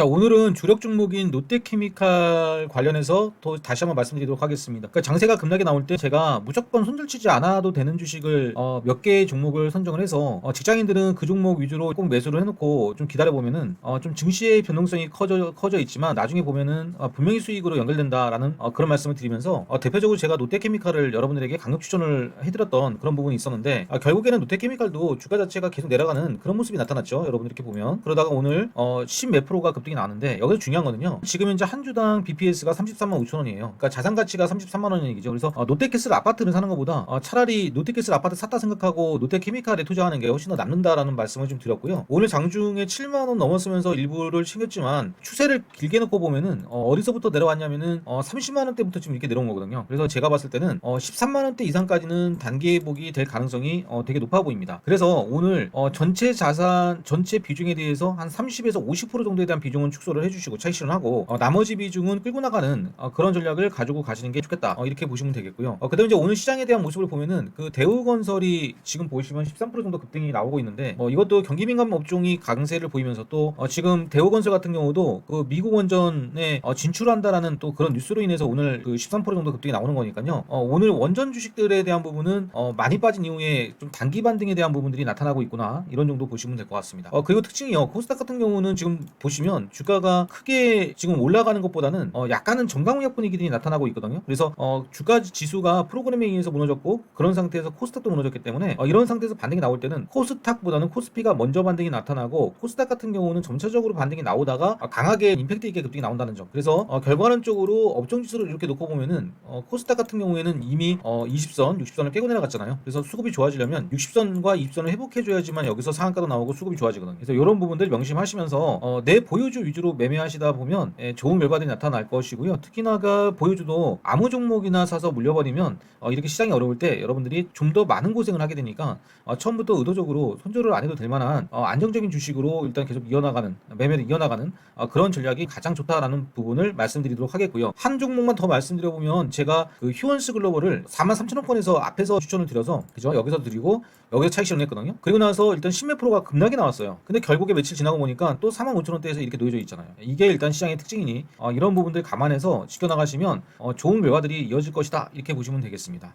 자, 오늘은 주력 종목인 롯데케미칼 관련해서 또 다시 한번 말씀드리도록 하겠습니다. 그러니까 장세가 급락이 나올 때 제가 무조건 손절치지 않아도 되는 주식을 어, 몇 개의 종목을 선정을 해서 어, 직장인들은 그 종목 위주로 꼭 매수를 해놓고 좀 기다려 보면은 어, 좀 증시의 변동성이 커져 커져 있지만 나중에 보면은 어, 분명히 수익으로 연결된다라는 어, 그런 말씀을 드리면서 어, 대표적으로 제가 롯데케미칼을 여러분들에게 강력 추천을 해드렸던 그런 부분이 있었는데 아, 결국에는 롯데케미칼도 주가 자체가 계속 내려가는 그런 모습이 나타났죠. 여러분 이렇게 보면 그러다가 오늘 어, 10몇 프로가 급등 이 나왔는데 여기서 중요한 거는요. 지금 현재 한 주당 BPS가 33만 5천 원이에요. 그러니까 자산 가치가 33만 원인 얘기죠. 그래서 어, 롯데캐슬 아파트를 사는 것보다 어, 차라리 롯데캐슬 아파트 샀다 생각하고 롯데케미칼에 투자하는 게 훨씬 더 남는다라는 말씀을 좀 드렸고요. 오늘 장중에 7만 원 넘었으면서 일부를 챙겼지만 추세를 길게 놓고 보면은 어, 디서부터 내려왔냐면은 어, 30만 원대부터 지금 이렇게 내려온 거거든요. 그래서 제가 봤을 때는 어, 13만 원대 이상까지는 단기 회복이 될 가능성이 어, 되게 높아 보입니다. 그래서 오늘 어, 전체 자산 전체 비중에 대해서 한 30에서 50% 정도에 대한 비중 은 축소를 해주시고 차익 실현하고 어, 나머지 비중은 끌고 나가는 어, 그런 전략을 가지고 가시는 게 좋겠다. 어, 이렇게 보시면 되겠고요. 어, 그다음에 이제 오늘 시장에 대한 모습을 보면은 그 대우건설이 지금 보시면 13% 정도 급등이 나오고 있는데 뭐 이것도 경기 민감 업종이 강세를 보이면서 또 어, 지금 대우건설 같은 경우도 그 미국 원전에 어, 진출한다라는 또 그런 뉴스로 인해서 오늘 그 13% 정도 급등이 나오는 거니까요. 어, 오늘 원전 주식들에 대한 부분은 어, 많이 빠진 이후에 좀 단기 반등에 대한 부분들이 나타나고 있구나 이런 정도 보시면 될 것 같습니다. 어, 그리고 특징이요. 코스닥 같은 경우는 지금 보시면 주가가 크게 지금 올라가는 것보다는 어, 약간은 정강후약 분위기들이 나타나고 있거든요. 그래서 어, 주가 지수가 프로그램에 의해서 무너졌고 그런 상태에서 코스닥도 무너졌기 때문에 어, 이런 상태에서 반등이 나올 때는 코스닥보다는 코스피가 먼저 반등이 나타나고 코스닥 같은 경우는 점차적으로 반등이 나오다가 어, 강하게 임팩트 있게 급등이 나온다는 점. 그래서 어, 결과론적으로 업종 지수를 이렇게 놓고 보면은 어, 코스닥 같은 경우에는 이미 어, 20선, 60선을 깨고 내려갔잖아요. 그래서 수급이 좋아지려면 60선과 20선을 회복해줘야지만 여기서 상한가도 나오고 수급이 좋아지거든요. 그래서 이런 부분들 명심하시면서 어, 내 보유주 위주로 매매하시다 보면 예, 좋은 결과들이 나타날 것이고요. 특히나가 보유주도 아무 종목이나 사서 물려버리면 어, 이렇게 시장이 어려울 때 여러분들이 좀 더 많은 고생을 하게 되니까 어, 처음부터 의도적으로 손절을 안 해도 될 만한 어, 안정적인 주식으로 일단 계속 이어나가는 매매를 이어나가는 어, 그런 전략이 가장 좋다라는 부분을 말씀드리도록 하겠고요. 한 종목만 더 말씀드려보면 제가 그 휴원스 글로벌을 43,000원권에서 앞에서 추천을 드려서 그죠? 여기서 드리고 여기서 차익 실현했거든요. 그리고 나서 일단 10몇 프로가 급락이 나왔어요. 근데 결국에 며칠 지나고 보니까 또 45,000원대에서 이렇게 놓 여져 있잖아요. 이게 일단 시장의 특징이니 어, 이런 부분들 감안해서 지켜나가시면 어, 좋은 결과들이 이어질 것이다 이렇게 보시면 되겠습니다.